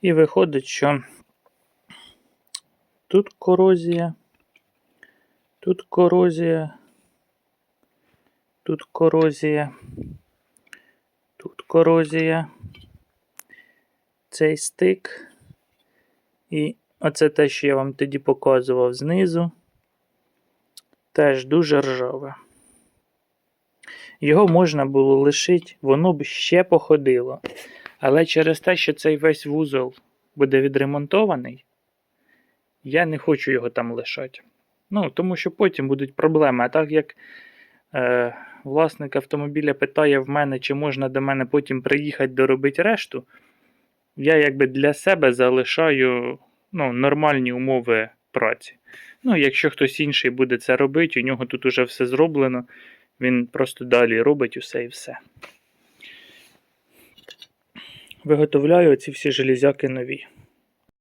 І виходить, що тут корозія, тут корозія, тут корозія, тут корозія, цей стик. І оце те, що я вам тоді показував знизу, теж дуже ржаве. Його можна було лишити, воно б ще походило. Але через те, що цей весь вузол буде відремонтований, я не хочу його там лишати. Ну, тому що потім будуть проблеми. А так як е, власник автомобіля питає в мене, чи можна до мене потім приїхати доробити решту, я якби для себе залишаю ну, нормальні умови праці. Ну, якщо хтось інший буде це робити, у нього тут уже все зроблено, він просто далі робить усе і все. Виготовляю ці всі железяки нові.